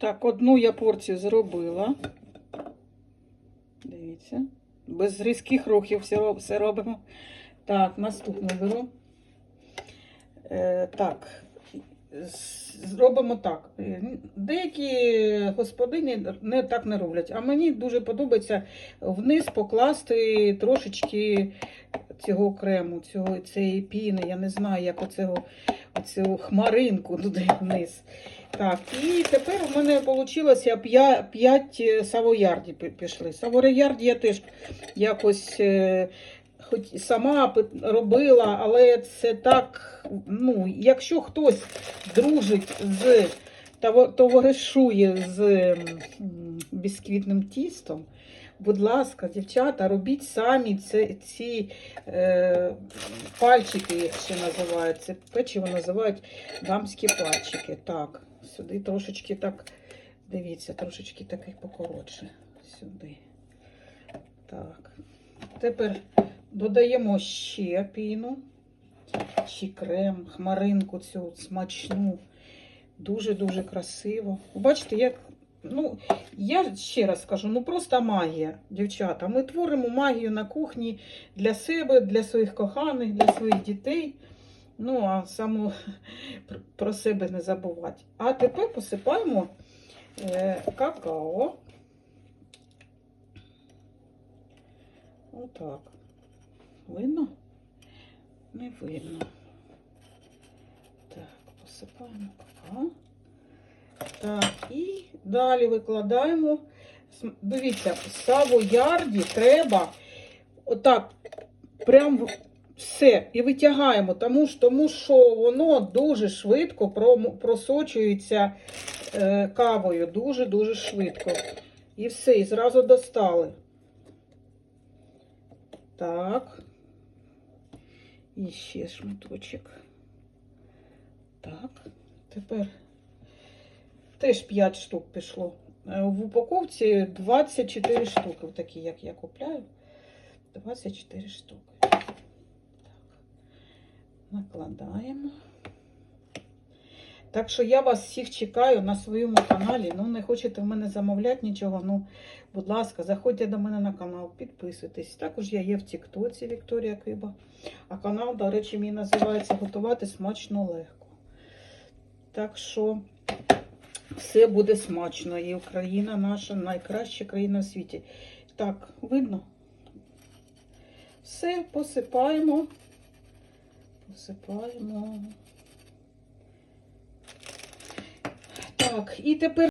Так, одну я порцію зробила. Дивіться. Без різких рухів все, робимо. Так, наступну беру. Е, так, зробимо так. Е, Деякі господині не так не роблять, а мені дуже подобається вниз покласти трошечки цього крему, цього, цієї піни. Я не знаю, як оцього, оцю хмаринку туди вниз. Так, і тепер у мене вийшло 5 савоярдів пішли. Савоярді я теж якось е, хоч сама робила, але це так, ну, якщо хтось дружить з товаришує з бісквітним тістом, будь ласка, дівчата, робіть самі ці, ці е, пальчики, їх ще називають. Це печиво називають дамські пальчики. Так, сюди трошечки так, дивіться, трошечки такий покоротше. Сюди. Так. Тепер додаємо ще піну, чи крем, хмаринку цю смачну. Дуже-дуже красиво. Бачите, як. Ну, я ще раз скажу, ну просто магія, дівчата. Ми творимо магію на кухні для себе, для своїх коханих, для своїх дітей. Ну, а саме про себе не забувати. А тепер посипаємо е, какао. Отак. Видно? Не видно. Так, посипаємо какао. Так, і далі викладаємо. Дивіться, савоярді треба отак, прям все, і витягаємо, тому, ж- тому що воно дуже швидко просочується е, кавою, дуже-дуже швидко. І все, і зразу достали. Так. І ще шматочок. Так, тепер теж 5 штук пішло. Е, В упаковці 24 штуки, такі, як я купляю. 24 штуки. Так. Накладаємо. Так що я вас всіх чекаю на своєму каналі. Ну, не хочете в мене замовляти нічого. Ну, будь ласка, заходьте до мене на канал, підписуйтесь. Також я є в Тіктоці Вікторія Киба. А канал, до речі, мій називається Готувати смачно легко. Так що все буде смачно. І Україна наша найкраща країна в світі. Так, видно? Все посипаємо. Посипаємо. Так, і тепер.